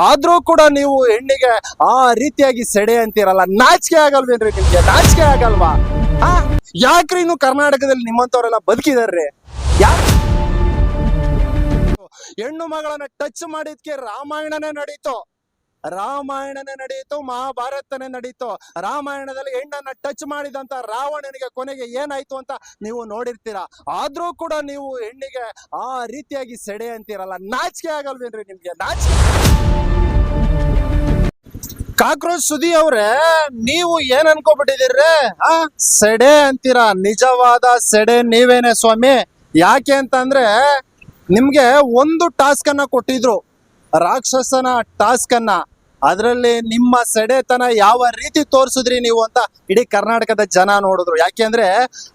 ಆದ್ರೂ ಕೂಡ ನೀವು ಹೆಣ್ಣಿಗೆ ಆ ರೀತಿಯಾಗಿ ಸೆಡೆ ಅಂತೀರಲ್ಲ, ನಾಚಿಕೆ ಆಗಲ್ವೇನ್ರಿ ನಿಮ್ಗೆ? ನಾಚಿಕೆ ಆಗಲ್ವಾ? ಆ? ಯಾಕ್ರಿ ಇನ್ನು ಕರ್ನಾಟಕದಲ್ಲಿ ನಿಮ್ಮಂತವ್ರೆಲ್ಲ ಬದುಕಿದಾರ್ರಿ? ಯಾಕ್ ಹೆಣ್ಣು ಮಗಳನ್ನ ಟಚ್ ಮಾಡಿದ್ಕೆ ರಾಮಾಯಣನೇ ನಡೀತು. ರಾಮಾಯಣನೇ ನಡೆಯಿತು, ಮಹಾಭಾರತನೇ ನಡೀತು. ರಾಮಾಯಣದಲ್ಲಿ ಹೆಣ್ಣನ್ನ ಟಚ್ ಮಾಡಿದಂತ ರಾವಣನಿಗೆ ಕೊನೆಗೆ ಏನಾಯ್ತು ಅಂತ ನೀವು ನೋಡಿರ್ತೀರಾ? ಆದ್ರೂ ಕೂಡ ನೀವು ಹೆಣ್ಣಿಗೆ ಆ ರೀತಿಯಾಗಿ ಸೆಡೆ ಅಂತೀರಲ್ಲ. ನಾಚಿಕೆ ಆಗಲ್ವೇನ್ರಿ ನಿಮ್ಗೆ? ನಾಚಿಕೆ ಕಾಕ್ರೋಚ್ ಸುದಿ ಅವ್ರೆ, ನೀವು ಏನ್ ಅನ್ಕೋಬಿಟ್ಟಿದ್ದೀರ್ರಿ? ಆ, ಸೆಡೆ ಅಂತೀರಾ? ನಿಜವಾದ ಸೆಡೆ ನೀವೇನೆ ಸ್ವಾಮಿ? ಯಾಕೆ ಅಂತಂದ್ರೆ ನಿಮ್ಗೆ ಒಂದು ಟಾಸ್ಕ್ ಅನ್ನ ಕೊಟ್ಟಿದ್ರು. ರಾಕ್ಷಸನ ಟಾಸ್ಕ್ ಅನ್ನ. ಅದರಲ್ಲಿ ನಿಮ್ಮ ಸೆಡೆತನ ಯಾವ ರೀತಿ ತೋರಿಸಿದ್ರಿ ನೀವು ಅಂತ ಇಡೀ ಕರ್ನಾಟಕದ ಜನ ನೋಡಿದ್ರು. ಯಾಕೆಂದ್ರೆ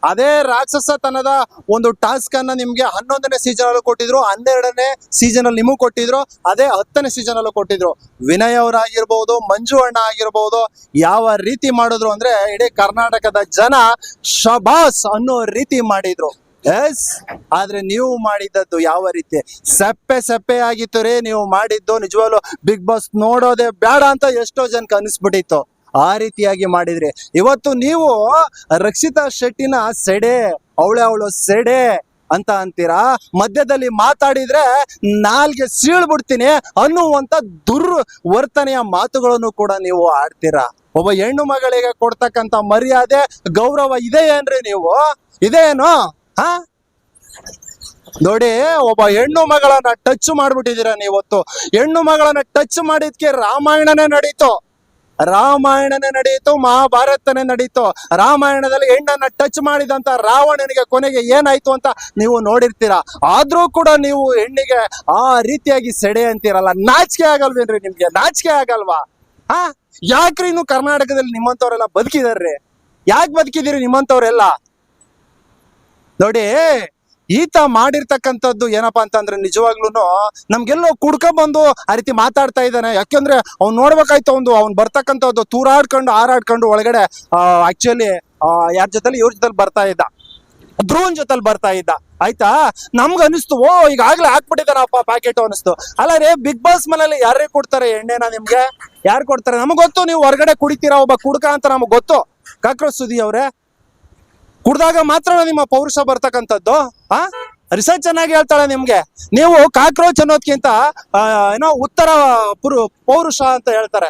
ಅದೇ ರಾಕ್ಷಸತನದ ಒಂದು ಟಾಸ್ಕ್ ಅನ್ನ ನಿಮ್ಗೆ ಹನ್ನೊಂದನೇ ಸೀಸನ್ ಅಲ್ಲೂ ಕೊಟ್ಟಿದ್ರು, ಹನ್ನೆರಡನೇ ಸೀಸನ್ ಅಲ್ಲಿ ನಿಮಗೂ ಕೊಟ್ಟಿದ್ರು, ಅದೇ ಹತ್ತನೇ ಸೀಸನ್ ಅಲ್ಲೂ ಕೊಟ್ಟಿದ್ರು. ವಿನಯ್ ಅವರಾಗಿರ್ಬೋದು ಮಂಜು ಅಣ್ಣ ಆಗಿರ್ಬೋದು, ಯಾವ ರೀತಿ ಮಾಡಿದ್ರು ಅಂದ್ರೆ ಇಡೀ ಕರ್ನಾಟಕದ ಜನ ಶಬಾಸ್ ಅನ್ನೋ ರೀತಿ ಮಾಡಿದ್ರು. ಎಸ್ ಆದ್ರೆ ನೀವು ಮಾಡಿದ್ದದ್ದು ಯಾವ ರೀತಿ? ಸಪ್ಪೆ ಸಪ್ಪೆ ಆಗಿತ್ತು ರೀ, ನೀವು ಮಾಡಿದ್ದು ನಿಜವಾಗ್ಲು ಬಿಗ್ ಬಾಸ್ ನೋಡೋದೇ ಬೇಡ ಅಂತ ಎಷ್ಟೋ ಜನಕ್ಕೆ ಅನಿಸ್ಬಿಟ್ಟಿತ್ತು. ಆ ರೀತಿಯಾಗಿ ಮಾಡಿದ್ರಿ. ಇವತ್ತು ನೀವು ರಕ್ಷಿತಾ ಶೆಟ್ಟಿನ ಸೆಡೆ, ಅವಳೆ ಅವಳು ಸೆಡೆ ಅಂತ ಅಂತೀರಾ? ಮಧ್ಯದಲ್ಲಿ ಮಾತಾಡಿದ್ರೆ ನಾಲ್ಗೆ ಸೀಳ್ಬಿಡ್ತೀನಿ ಅನ್ನುವಂತ ದುರ್ ವರ್ತನೆಯ ಮಾತುಗಳನ್ನು ಕೂಡ ನೀವು ಆಡ್ತೀರಾ? ಒಬ್ಬ ಹೆಣ್ಣು ಮಗಳಿಗೆ ಕೊಡ್ತಕ್ಕಂತ ಮರ್ಯಾದೆ, ಗೌರವ ಇದೆ ಏನ್ರಿ ನೀವು? ಇದೇನು ಹಾ? ನೋಡಿ, ಒಬ್ಬ ಹೆಣ್ಣು ಮಗಳನ್ನ ಟಚ್ ಮಾಡ್ಬಿಟ್ಟಿದೀರ ನೀವತ್ತು. ಹೆಣ್ಣು ಮಗಳನ್ನ ಟಚ್ ಮಾಡಿದ್ಕೆ ರಾಮಾಯಣನೇ ನಡೀತು. ರಾಮಾಯಣನೇ ನಡೀತು, ಮಹಾಭಾರತನೇ ನಡೀತು. ರಾಮಾಯಣದಲ್ಲಿ ಹೆಣ್ಣನ್ನ ಟಚ್ ಮಾಡಿದಂತ ರಾವಣನಿಗೆ ಕೊನೆಗೆ ಏನಾಯ್ತು ಅಂತ ನೀವು ನೋಡಿರ್ತೀರಾ. ಆದ್ರೂ ಕೂಡ ನೀವು ಹೆಣ್ಣಿಗೆ ಆ ರೀತಿಯಾಗಿ ಸೆಡೆ ಅಂತೀರಲ್ಲ. ನಾಚಿಕೆ ಆಗಲ್ವೇನ್ರಿ ನಿಮ್ಗೆ? ನಾಚಿಕೆ ಆಗಲ್ವಾ? ಹಾ? ಯಾಕ್ರಿ ಇನ್ನು ಕರ್ನಾಟಕದಲ್ಲಿ ನಿಮ್ಮಂತವ್ರೆಲ್ಲ ಬದುಕಿದಾರ್ರಿ? ಯಾಕೆ ಬದುಕಿದಿರಿ ನಿಮ್ಮಂತವ್ರೆಲ್ಲ? ನೋಡಿ, ಈತ ಮಾಡಿರ್ತಕ್ಕಂಥದ್ದು ಏನಪ್ಪಾ ಅಂತಂದ್ರೆ ನಿಜವಾಗ್ಲೂ ನಮ್ಗೆಲ್ಲೋ ಕುಡ್ಕ ಬಂದು ಆ ರೀತಿ ಮಾತಾಡ್ತಾ ಇದ್ದಾನೆ. ಯಾಕೆಂದ್ರೆ ಅವ್ನ್ ನೋಡ್ಬೇಕಾಯ್ತು ಒಂದು ಅವ್ನ್ ಬರ್ತಕ್ಕಂಥದ್ದು ತೂರಾಡ್ಕೊಂಡು ಹಾರಾಡ್ಕೊಂಡು ಒಳಗಡೆ ಆಕ್ಚುಲಿ ಯಾರ ಜೊತೆಲಿ? ಇವ್ರ ಜೊತೆಲಿ ಬರ್ತಾ ಇದ್ದ. ಧ್ರುವನ್ ಜೊತೆಲಿ ಬರ್ತಾ ಇದ್ದ. ಆಯ್ತಾ? ನಮ್ಗ ಅನಿಸ್ತು, ಓ ಈಗಾಗ್ಲೇ ಹಾಕ್ಬಿಟ್ಟಿದಾನಪ್ಪ ಪ್ಯಾಕೆಟ್ ಅನಿಸ್ತು ಅಲ್ಲ ಬಿಗ್ ಬಾಸ್ ಮನೇಲಿ ಯಾರೇ ಕೊಡ್ತಾರೆ ಎಣ್ಣೆನ ನಿಮ್ಗೆ? ಯಾರು ಕೊಡ್ತಾರೆ? ನಮಗ್ ಗೊತ್ತು, ನೀವು ಹೊರಗಡೆ ಕುಡಿತೀರಾ ಒಬ್ಬ ಕುಡ್ಕ ಅಂತ ನಮಗ್ ಗೊತ್ತು. ಕಾಕ್ರೋಚ್ ಸುದಿ ಅವ್ರೆ ಕುಡ್ದಾಗ ಮಾತ್ರ ನಿಮ್ಮ ಪೌರುಷ ಬರ್ತಕ್ಕಂಥದ್ದು? ಆ? ರಿಸರ್ಚ್ ಚೆನ್ನಾಗಿ ಹೇಳ್ತಾಳೆ ನಿಮ್ಗೆ. ನೀವು ಕಾಕ್ರೋಚ್ ಅನ್ನೋದ್ಕಿಂತ ಏನೋ ಉತ್ತರ ಪುರು ಪೌರುಷ ಅಂತ ಹೇಳ್ತಾರೆ.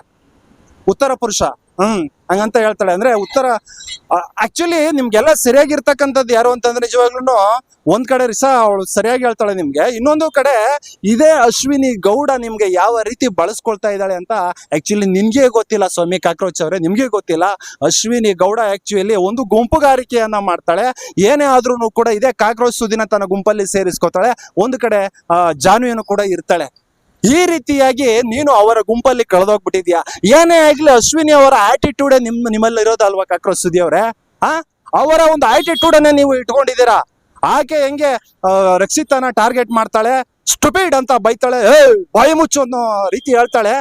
ಉತ್ತರ ಪುರುಷ. ಹ್ಮ್. ಹಂಗಂತ ಹೇಳ್ತಾಳೆ. ಅಂದ್ರೆ ಉತ್ತರ ಆಕ್ಚುಲಿ ನಿಮ್ಗೆಲ್ಲ ಸರಿಯಾಗಿರ್ತಕ್ಕಂಥದ್ದು ಯಾರು ಅಂತಂದ್ರೆ ನಿಜವಾಗ್ಲೂ ಒಂದ್ ಕಡೆ ರಿಸಾ ಅವಳು ಸರಿಯಾಗಿ ಹೇಳ್ತಾಳೆ ನಿಮ್ಗೆ. ಇನ್ನೊಂದು ಕಡೆ ಇದೇ ಅಶ್ವಿನಿ ಗೌಡ ನಿಮ್ಗೆ ಯಾವ ರೀತಿ ಬಳಸ್ಕೊಳ್ತಾ ಇದ್ದಾಳೆ ಅಂತ ಆಕ್ಚುಲಿ ನಿನ್ಗೆ ಗೊತ್ತಿಲ್ಲ ಸ್ವಾಮಿ ಕಾಕ್ರೋಚ್ ಅವ್ರೆ, ನಿಮ್ಗೆ ಗೊತ್ತಿಲ್ಲ. ಅಶ್ವಿನಿ ಗೌಡ ಆಕ್ಚುಲಿ ಒಂದು ಗುಂಪುಗಾರಿಕೆಯನ್ನ ಮಾಡ್ತಾಳೆ. ಏನೇ ಆದ್ರೂ ಕೂಡ ಇದೇ ಕಾಕ್ರೋಚ್ ಸುದಿನ ತನ್ನ ಗುಂಪಲ್ಲಿ ಸೇರಿಸ್ಕೊತಾಳೆ. ಒಂದು ಕಡೆ ಜಾನುವಿಯನ್ನು ಕೂಡ ಇರ್ತಾಳೆ. ಈ ರೀತಿಯಾಗಿ ನೀನು ಅವರ ಗುಂಪಲ್ಲಿ ಕಳೆದೋಗ್ಬಿಟ್ಟಿದ್ಯಾ? ಏನೇ ಆಗ್ಲಿ ಅಶ್ವಿನಿ ಅವರ ಆಟಿಟ್ಯೂಡ್ ನಿಮ್ ನಿಮ್ಮಲ್ಲಿ ಇರೋದಲ್ವಾ ಕಾಕ್ರೋಚ್ ಸುದಿ ಅವ್ರೆ? ಆ? ಅವರ ಒಂದು ಆಟಿಟ್ಯೂಡ್ ಅನ್ನೇ ನೀವು ಇಟ್ಕೊಂಡಿದ್ದೀರಾ? ಆಕೆ ಹೆಂಗೆ ರಕ್ಷಿತನ ಟಾರ್ಗೆಟ್ ಮಾಡ್ತಾಳೆ ಸ್ಟುಪಿಡ್ ಅಂತ ಬೈತಾಳೆ ಏ ಬಾಯಿ ಮುಚ್ಚು ಅನ್ನೋ ರೀತಿ ಹೇಳ್ತಾಳೆ.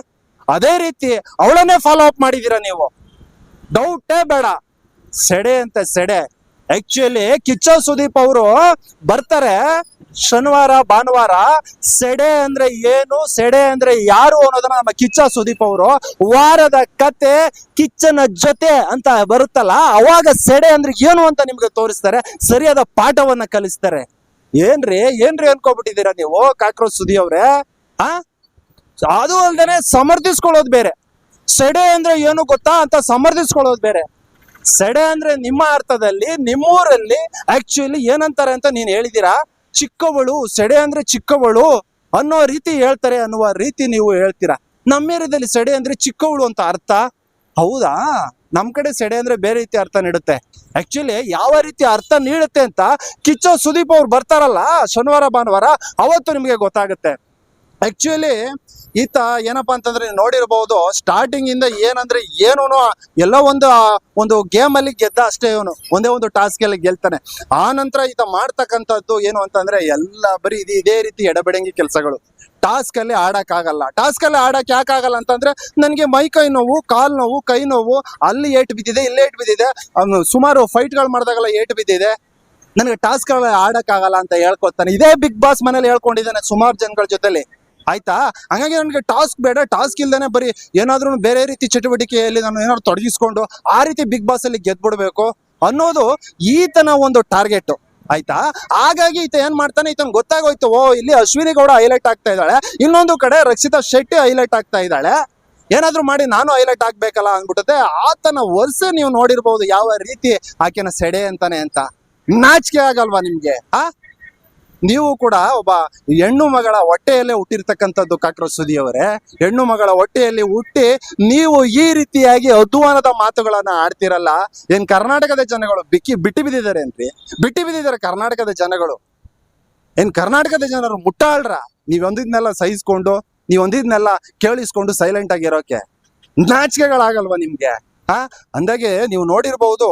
ಅದೇ ರೀತಿ ಅವಳನ್ನೇ ಫಾಲೋ ಅಪ್ ಮಾಡಿದೀರಾ ನೀವು? ಡೌಟೇ ಬೇಡ. ಸೆಡೆ ಅಂತ ಸೆಡೆ. ಆಕ್ಚುಲಿ ಕಿಚ್ಚ ಸುದೀಪ್ ಅವರು ಬರ್ತಾರೆ ಶನಿವಾರ, ಭಾನುವಾರ ಸೆಡೆ ಅಂದ್ರೆ ಏನು, ಸೆಡೆ ಅಂದ್ರೆ ಯಾರು ಅನ್ನೋದನ್ನ ನಮ್ಮ ಕಿಚ್ಚ ಸುದೀಪ್ ಅವರು ವಾರದ ಕತೆ ಕಿಚ್ಚನ ಜೊತೆ ಅಂತ ಬರುತ್ತಲ್ಲ, ಅವಾಗ ಸೆಡೆ ಅಂದ್ರೆ ಏನು ಅಂತ ನಿಮ್ಗೆ ತೋರಿಸ್ತಾರೆ, ಸರಿಯಾದ ಪಾಠವನ್ನ ಕಲಿಸ್ತಾರೆ. ಏನ್ರಿ ಏನ್ರಿ ಅನ್ಕೋಬಿಟ್ಟಿದ್ದೀರಾ ನೀವು, ಕಾಕ್ರೋಚ್ ಸುದಿ ಅವ್ರೆ? ಆ? ಅದು ಅಲ್ದೇನೆ ಸಮರ್ಥಿಸ್ಕೊಳ್ಳೋದು ಬೇರೆ. ಸೆಡೆ ಅಂದ್ರೆ ಏನು ಗೊತ್ತಾ ಅಂತ ಸಮರ್ಥಿಸ್ಕೊಳ್ಳೋದು ಬೇರೆ. ಸೆಡೆ ಅಂದ್ರೆ ನಿಮ್ಮ ಅರ್ಥದಲ್ಲಿ, ನಿಮ್ಮೂರಲ್ಲಿ ಆಕ್ಚುಲಿ ಏನಂತಾರೆ ಅಂತ ನೀನ್ ಹೇಳಿದೀರಾ ಚಿಕ್ಕವಳು, ಸೆಡೆ ಅಂದ್ರೆ ಚಿಕ್ಕವಳು ಅನ್ನೋ ರೀತಿ ಹೇಳ್ತಾರೆ ಅನ್ನುವ ರೀತಿ ನೀವು ಹೇಳ್ತೀರಾ? ನಮ್ಮ ಏರಿಯಾದಲ್ಲಿ ಸೆಡೆ ಅಂದ್ರೆ ಚಿಕ್ಕವಳು ಅಂತ ಅರ್ಥ? ಹೌದಾ? ನಮ್ ಕಡೆ ಸೆಡೆ ಅಂದ್ರೆ ಬೇರೆ ರೀತಿ ಅರ್ಥ ನೀಡುತ್ತೆ. ಆಕ್ಚುಲಿ ಯಾವ ರೀತಿ ಅರ್ಥ ನೀಡುತ್ತೆ ಅಂತ ಕಿಚ್ಚೋ ಸುದೀಪ್ ಅವ್ರು ಬರ್ತಾರಲ್ಲ ಶನಿವಾರ, ಭಾನುವಾರ, ಅವತ್ತು ನಿಮಗೆ ಗೊತ್ತಾಗುತ್ತೆ. ಆಕ್ಚುಲಿ ಈತ ಏನಪ್ಪಾ ಅಂತಂದ್ರೆ ನೋಡಿರ್ಬಹುದು ಸ್ಟಾರ್ಟಿಂಗ್ ಇಂದ ಏನಂದ್ರೆ ಏನು ಎಲ್ಲ ಒಂದು ಒಂದು ಗೇಮ್ ಅಲ್ಲಿ ಗೆದ್ದ ಅಷ್ಟೇ ಇವನು. ಒಂದೇ ಒಂದು ಟಾಸ್ಕ್ ಅಲ್ಲಿ ಗೆಲ್ತಾನೆ. ಆ ನಂತರ ಈತ ಮಾಡ್ತಕ್ಕಂಥದ್ದು ಏನು ಅಂತಂದ್ರೆ ಎಲ್ಲ ಬರೀ ಇದು ಇದೇ ರೀತಿ ಎಡಬೆಡಂಗಿ ಕೆಲಸಗಳು. ಟಾಸ್ಕ್ ಅಲ್ಲಿ ಆಡಕ್ ಆಗಲ್ಲ ಟಾಸ್ಕ್ ಅಲ್ಲಿ ಆಡಕ್ ಯಾಕೆ ಆಗಲ್ಲ ಅಂತಂದ್ರೆ ನನಗೆ ಮೈ ಕೈ ನೋವು, ಕಾಲ್ ನೋವು, ಕೈ ನೋವು, ಅಲ್ಲಿ ಏಟ್ ಬಿದ್ದಿದೆ, ಇಲ್ಲಿ ಏಟ್ ಬಿದ್ದಿದೆ ಸುಮಾರು ಫೈಟ್ಗಳು ಮಾಡಿದಾಗಲ್ಲ ಏಟ್ ಬಿದ್ದಿದೆ. ನನಗೆ ಟಾಸ್ಕ್ ಆಡಕ್ ಆಗಲ್ಲ ಅಂತ ಹೇಳ್ಕೊತಾನೆ. ಇದೇ ಬಿಗ್ ಬಾಸ್ ಮನೇಲಿ ಹೇಳ್ಕೊಂಡಿದ್ದಾನೆ ಸುಮಾರು ಜನಗಳ ಜೊತೆಲಿ. ಆಯ್ತಾ? ಹಂಗಾಗಿ ನನಗೆ ಟಾಸ್ಕ್ ಬೇಡ, ಟಾಸ್ಕ್ ಇಲ್ದೇನೆ ಬರೀ ಏನಾದ್ರೂ ಬೇರೆ ರೀತಿ ಚಟುವಟಿಕೆಯಲ್ಲಿ ನಾನು ಏನಾದ್ರು ತೊಡಗಿಸ್ಕೊಂಡು ಆ ರೀತಿ ಬಿಗ್ ಬಾಸ್ ಅಲ್ಲಿ ಗೆದ್ಬಿಡ್ಬೇಕು ಅನ್ನೋದು ಈತನ ಒಂದು ಟಾರ್ಗೆಟ್. ಆಯ್ತಾ? ಹಾಗಾಗಿ ಈತ ಏನ್ ಮಾಡ್ತಾನೆ? ಈತನ್ ಗೊತ್ತಾಗೋಯ್ತು, ಓ, ಇಲ್ಲಿ ಅಶ್ವಿನಿ ಗೌಡ ಹೈಲೈಟ್ ಆಗ್ತಾ ಇದ್ದಾಳೆ, ಇನ್ನೊಂದು ಕಡೆ ರಕ್ಷಿತಾ ಶೆಟ್ಟಿ ಹೈಲೈಟ್ ಆಗ್ತಾ ಇದ್ದಾಳೆ. ಏನಾದ್ರೂ ಮಾಡಿ ನಾನು ಹೈಲೈಟ್ ಆಗ್ಬೇಕಲ್ಲ ಅಂದ್ಬಿಟ್ಟದೆ ಆತನ ವರ್ಷ ನೀವು ನೋಡಿರ್ಬಹುದು ಯಾವ ರೀತಿ ಆಕೆನ ಸೆಡೆ ಅಂತಾನೆ ಅಂತ. ನಾಚಿಕೆ ಆಗಲ್ವಾ ನಿಮ್ಗೆ? ಆ? ನೀವು ಕೂಡ ಒಬ್ಬ ಹೆಣ್ಣು ಮಗಳ ಹೊಟ್ಟೆಯಲ್ಲೇ ಹುಟ್ಟಿರ್ತಕ್ಕಂಥದ್ದು ಕಾಕ್ರ ಸುದಿ ಅವರೇ. ಹೆಣ್ಣು ಮಗಳ ಹೊಟ್ಟೆಯಲ್ಲಿ ಹುಟ್ಟಿ ನೀವು ಈ ರೀತಿಯಾಗಿ ಅಧ್ವಾನದ ಮಾತುಗಳನ್ನ ಆಡ್ತಿರಲ್ಲ. ಏನ್ ಕರ್ನಾಟಕದ ಜನಗಳು ಬಿಕ್ಕಿ ಬಿಟ್ಟು ಬಿದ್ದಿದ್ದಾರೆ ಏನ್ರಿ? ಬಿಟ್ಟು ಬಿದ್ದಿದ್ದಾರೆ ಕರ್ನಾಟಕದ ಜನಗಳು. ಏನ್ ಕರ್ನಾಟಕದ ಜನರು ಮುಟ್ಟಾಳ್ರ? ನೀವೊಂದಿದ್ನೆಲ್ಲ ಸಹಿಸ್ಕೊಂಡು, ನೀವೊಂದಿದ್ನೆಲ್ಲ ಕೇಳಿಸ್ಕೊಂಡು ಸೈಲೆಂಟ್ ಆಗಿರೋಕೆ ನಾಚಿಕೆಗಳಾಗಲ್ವಾ ನಿಮ್ಗೆ? ಹಾ ಅಂದಾಗೆ ನೀವು ನೋಡಿರ್ಬಹುದು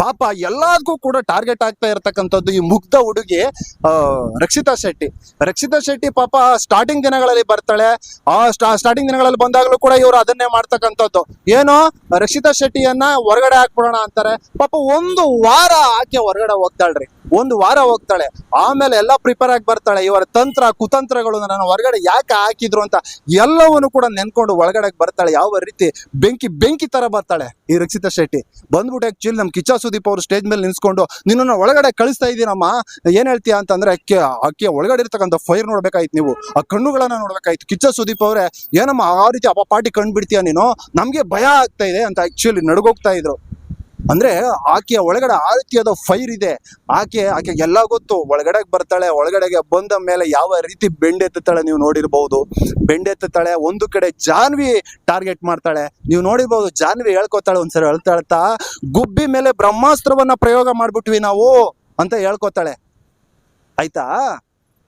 ಪಾಪ ಎಲ್ಲದಕ್ಕೂ ಕೂಡ ಟಾರ್ಗೆಟ್ ಆಗ್ತಾ ಇರತಕ್ಕಂಥದ್ದು ಈ ಮುಗ್ಧ ಹುಡುಗಿ ರಕ್ಷಿತಾ ಶೆಟ್ಟಿ. ರಕ್ಷಿತಾ ಶೆಟ್ಟಿ ಪಾಪ ಸ್ಟಾರ್ಟಿಂಗ್ ದಿನಗಳಲ್ಲಿ ಬರ್ತಾಳೆ. ಆ ಸ್ಟಾರ್ಟಿಂಗ್ ದಿನಗಳಲ್ಲಿ ಬಂದಾಗಲೂ ಕೂಡ ಇವರು ಅದನ್ನೇ ಮಾಡ್ತಕ್ಕಂಥದ್ದು. ಏನು? ರಕ್ಷಿತಾ ಶೆಟ್ಟಿಯನ್ನ ಹೊರಗಡೆ ಹಾಕ್ಬಿಡೋಣ ಅಂತಾರೆ. ಪಾಪ ಒಂದು ವಾರ ಆಕೆ ಹೊರಗಡೆ ಹೋಗ್ತಾಳ್ರಿ. ಒಂದು ವಾರ ಹೋಗ್ತಾಳೆ. ಆಮೇಲೆ ಎಲ್ಲ ಪ್ರಿಪೇರ್ ಆಗಿ ಬರ್ತಾಳೆ. ಇವರ ತಂತ್ರ, ಕುತಂತ್ರಗಳು ನನ್ನ ಹೊರಗಡೆ ಯಾಕೆ ಹಾಕಿದ್ರು ಅಂತ ಎಲ್ಲವನ್ನು ಕೂಡ ನೆನ್ಕೊಂಡು ಒಳಗಡೆ ಬರ್ತಾಳೆ. ಯಾವ ರೀತಿ ಬೆಂಕಿ ಬೆಂಕಿ ತರ ಬರ್ತಾಳೆ ಈ ರಕ್ಷಿತಾ ಶೆಟ್ಟಿ. ಬಂದ್ಬಿಟ್ಟು ಆಕ್ಚುಲಿ ನಮ್ ಕಿಚ್ಚ ಸುದೀಪ್ ಅವರು ಸ್ಟೇಜ್ ಮೇಲೆ ನಿಲ್ಸ್ಕೊಂಡು, ನಿನ್ನನ್ನು ಒಳಗಡೆ ಕಳಿಸ್ತಾ ಇದೀನಮ್ಮ, ಏನ್ ಹೇಳ್ತೀಯ ಅಂತಂದ್ರೆ, ಅಕ್ಕಿ ಅಕ್ಕಿ ಒಳಗಡೆ ಇರ್ತಕ್ಕಂಥ ಫೈರ್ ನೋಡ್ಬೇಕಾಯ್ತು ನೀವು, ಆ ಕಣ್ಣುಗಳನ್ನ ನೋಡ್ಬೇಕಾಯ್ತು. ಕಿಚ್ಚ ಸುದೀಪ್ ಅವರೇ, ಏನಮ್ಮ, ಆ ರೀತಿ ಅಪಾಟಿ ಕಣ್ ಬಿಡ್ತೀಯ ನೀನು? ನಮ್ಗೆ ಭಯ ಆಗ್ತಾ ಇದೆ ಅಂತ ಆಕ್ಚುಲಿ ನಡ್ಗೋಗ್ತಾ ಇದ್ರು. ಅಂದ್ರೆ ಆಕೆಯ ಒಳಗಡೆ ಆ ಫೈರ್ ಇದೆ. ಆಕೆ ಆಕೆ ಎಲ್ಲ ಗೊತ್ತು. ಒಳಗಡೆ ಬರ್ತಾಳೆ, ಒಳಗಡೆಗೆ ಬಂದ ಮೇಲೆ ಯಾವ ರೀತಿ ಬೆಂಡೆತ್ತುತ್ತಾಳೆ ನೀವು ನೋಡಿರ್ಬಹುದು ಬೆಂಡೆತ್ತುತ್ತಾಳೆ ಒಂದು ಕಡೆ ಜಾನ್ವಿ ಟಾರ್ಗೆಟ್ ಮಾಡ್ತಾಳೆ. ನೀವು ನೋಡಿರ್ಬಹುದು ಜಾನ್ವಿ ಹೇಳ್ಕೊತಾಳೆ, ಒಂದ್ಸರಿ ಹೇಳ್ತಾಳ್ತಾ, ಗುಬ್ಬಿ ಮೇಲೆ ಬ್ರಹ್ಮಾಸ್ತ್ರವನ್ನ ಪ್ರಯೋಗ ಮಾಡ್ಬಿಟ್ವಿ ನಾವು ಅಂತ ಹೇಳ್ಕೊತಾಳೆ. ಆಯ್ತಾ?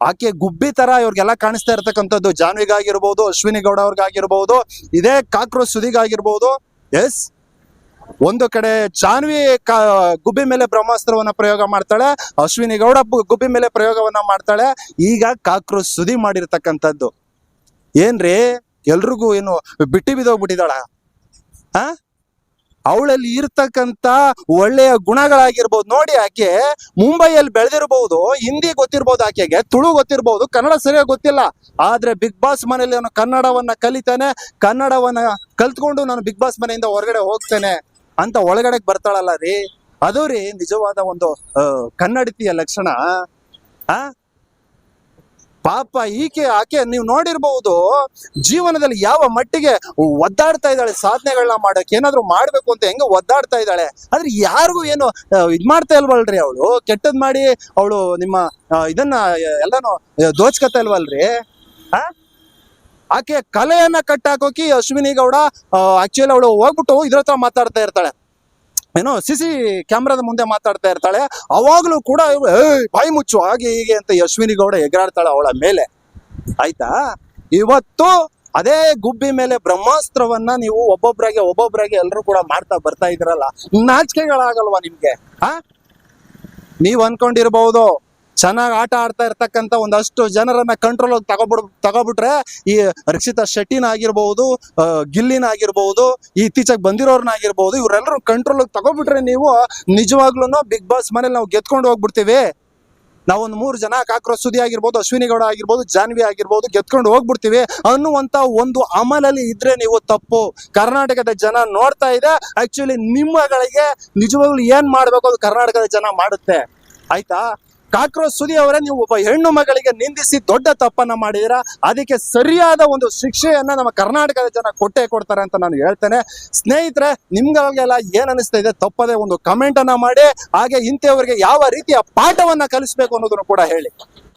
ಆಕೆ ಗುಬ್ಬಿ ತರ ಇವ್ರಿಗೆಲ್ಲ ಕಾಣಿಸ್ತಾ ಇರ್ತಕ್ಕಂಥದ್ದು. ಜಾನ್ವಿಗಾಗಿರ್ಬೋದು, ಅಶ್ವಿನಿ ಗೌಡ ಅವ್ರಿಗಾಗಿರ್ಬೋದು, ಇದೇ ಕಾಕ್ರೋಚ್ ಸುದಿಗಾಗಿರ್ಬೋದು ಎಸ್ ಒಂದು ಕಡೆ ಜಾನ್ವಿ ಗುಬ್ಬಿ ಮೇಲೆ ಬ್ರಹ್ಮಾಸ್ತ್ರವನ್ನ ಪ್ರಯೋಗ ಮಾಡ್ತಾಳೆ, ಅಶ್ವಿನಿ ಗೌಡ ಗುಬ್ಬಿ ಮೇಲೆ ಪ್ರಯೋಗವನ್ನ ಮಾಡ್ತಾಳೆ. ಈಗ ಕಾಕ್ರೋಚ್ ಸುದಿ ಮಾಡಿರ್ತಕ್ಕಂಥದ್ದು. ಏನ್ರಿ? ಎಲ್ರಿಗೂ ಏನು ಬಿಟ್ಟಿ ಬಿದ್ದೋಗ್ಬಿಟ್ಟಿದಾಳ ಆ? ಅವಳಲ್ಲಿ ಇರ್ತಕ್ಕಂತ ಒಳ್ಳೆಯ ಗುಣಗಳಾಗಿರ್ಬೋದು. ನೋಡಿ ಆಕೆ ಮುಂಬೈಯಲ್ಲಿ ಬೆಳೆದಿರಬಹುದು ಹಿಂದಿ ಗೊತ್ತಿರ್ಬೋದು ಆಕೆಗೆ, ತುಳು ಗೊತ್ತಿರ್ಬೋದು, ಕನ್ನಡ ಸರಿಯಾಗಿ ಗೊತ್ತಿಲ್ಲ. ಆದ್ರೆ ಬಿಗ್ ಬಾಸ್ ಮನೆಯಲ್ಲಿ ಅವನು ಕನ್ನಡವನ್ನ ಕಲಿತಾನೆ, ಕನ್ನಡವನ್ನ ಕಲ್ತ್ಕೊಂಡು ನಾನು ಬಿಗ್ ಬಾಸ್ ಮನೆಯಿಂದ ಹೊರಗಡೆ ಹೋಗ್ತೇನೆ. ಅಂತ ಒಳಗಡೆ ಬರ್ತಾಳಲ್ಲ ರೀ? ಅದು ರೀ ನಿಜವಾದ ಒಂದು ಕನ್ನಡತಿಯ ಲಕ್ಷಣ. ಆ? ಪಾಪ ಈಕೆ, ಆಕೆ ನೀವು ನೋಡಿರ್ಬಹುದು, ಜೀವನದಲ್ಲಿ ಯಾವ ಮಟ್ಟಿಗೆ ಒದ್ದಾಡ್ತಾ ಇದ್ದಾಳೆ ಸಾಧನೆಗಳನ್ನ ಮಾಡಕ್ಕೆ, ಏನಾದ್ರು ಮಾಡ್ಬೇಕು ಅಂತ ಹೆಂಗ ಒದ್ದಾಡ್ತಾ ಇದ್ದಾಳೆ? ಆದ್ರೆ ಯಾರಿಗೂ ಏನು ಇದ್ ಮಾಡ್ತಾ ಇಲ್ವಲ್ರಿ ಅವಳು? ಕೆಟ್ಟದ್ ಮಾಡಿ ಅವಳು ನಿಮ್ಮ ಇದನ್ನ, ಎಲ್ಲಾನು ದೋಚ್ಕತ್ತ ಇಲ್ವಲ್ರಿ? ಆ? ಆಕೆ ಕಲೆಯನ್ನ ಕಟ್ಟಾಕೋಕಿ ಅಶ್ವಿನಿ ಗೌಡ ಆಕ್ಚುಲಿ ಅವಳು ಹೋಗ್ಬಿಟ್ಟು ಇದ್ರ ಹತ್ರ ಮಾತಾಡ್ತಾ ಇರ್ತಾಳೆ. ಏನೋ ಸಿ ಸಿ ಕ್ಯಾಮ್ರಾದ ಮುಂದೆ ಮಾತಾಡ್ತಾ ಇರ್ತಾಳೆ. ಅವಾಗ್ಲೂ ಕೂಡ ಬಾಯಿ ಮುಚ್ಚು, ಹಾಗೆ ಹೀಗೆ ಅಂತ ಯಶ್ವಿನಿ ಗೌಡ ಎಗರಾಡ್ತಾಳೆ ಅವಳ ಮೇಲೆ. ಆಯ್ತಾ? ಇವತ್ತು ಅದೇ ಗುಬ್ಬಿ ಮೇಲೆ ಬ್ರಹ್ಮಾಸ್ತ್ರವನ್ನ ನೀವು ಒಬ್ಬೊಬ್ರಾಗೆ ಒಬ್ಬೊಬ್ರಾಗೆ ಎಲ್ಲರೂ ಕೂಡ ಮಾಡ್ತಾ ಬರ್ತಾ ಇದ್ರಲ್ಲ. ನಾಚಿಕೆಗಳಾಗಲ್ವಾ ನಿಮ್ಗೆ? ಆ? ನೀವ್ ಅನ್ಕೊಂಡಿರ್ಬಹುದು ಚೆನ್ನಾಗಿ ಆಟ ಆಡ್ತಾ ಇರ್ತಕ್ಕಂಥ ಒಂದಷ್ಟು ಜನರನ್ನ ಕಂಟ್ರೋಲ್ ತಗೋಬಿಡ್, ತಗೋಬಿಟ್ರೆ ಈ ರಕ್ಷಿತಾ ಶೆಟ್ಟಿನ ಆಗಿರ್ಬಹುದು ಗಿಲ್ಲಿನ ಆಗಿರ್ಬಹುದು ಇತ್ತೀಚೆಗೆ ಬಂದಿರೋರ್ನ ಆಗಿರ್ಬಹುದು ಇವರೆಲ್ಲರೂ ಕಂಟ್ರೋಲ್ ತಗೋಬಿಟ್ರೆ ನೀವು ನಿಜವಾಗ್ಲೂ ಬಿಗ್ ಬಾಸ್ ಮನೇಲಿ ನಾವು ಗೆದ್ಕೊಂಡು ಹೋಗ್ಬಿಡ್ತೀವಿ. ನಾವೊಂದು ಮೂರು ಜನ ಕಾಕ್ರೋಚ್ ಸುದಿ ಆಗಿರ್ಬೋದು, ಅಶ್ವಿನಿ ಗೌಡ ಆಗಿರ್ಬೋದು, ಜಾನ್ವಿ ಆಗಿರ್ಬೋದು ಗೆದ್ಕೊಂಡು ಹೋಗ್ಬಿಡ್ತೀವಿ ಅನ್ನುವಂತ ಒಂದು ಅಮಲಲ್ಲಿ ಇದ್ರೆ ನೀವು ತಪ್ಪು. ಕರ್ನಾಟಕದ ಜನ ನೋಡ್ತಾ ಇದೆ ಆಕ್ಚುಲಿ ನಿಮ್ಮಗಳಿಗೆ ನಿಜವಾಗ್ಲೂ ಏನ್ ಮಾಡ್ಬೇಕು ಅದು ಕರ್ನಾಟಕದ ಜನ ಮಾಡುತ್ತೆ. ಆಯ್ತಾ? ಕಾಕ್ರೋಚ್ ಸುದಿ ಅವರೇ, ನೀವು ಒಬ್ಬ ಹೆಣ್ಣು ಮಗಳಿಗೆ ನಿಂದಿಸಿ ದೊಡ್ಡ ತಪ್ಪನ್ನ ಮಾಡಿದಿರ ಅದಕ್ಕೆ ಸರಿಯಾದ ಒಂದು ಶಿಕ್ಷೆಯನ್ನ ನಮ್ಮ ಕರ್ನಾಟಕದ ಜನ ಕೊಟ್ಟೆ ಕೊಡ್ತಾರೆ ಅಂತ ನಾನು ಹೇಳ್ತೇನೆ. ಸ್ನೇಹಿತರೆ ನಿಮ್ಗಳಿಗೆಲ್ಲ ಏನ್ ಅನಿಸ್ತಾ ಇದೆ ತಪ್ಪದೆ ಒಂದು ಕಮೆಂಟ್ ಅನ್ನ ಮಾಡಿ, ಹಾಗೆ ಇಂಥವರಿಗೆ ಯಾವ ರೀತಿಯ ಪಾಠವನ್ನ ಕಲಿಸ್ಬೇಕು ಅನ್ನೋದನ್ನು ಕೂಡ ಹೇಳಿ.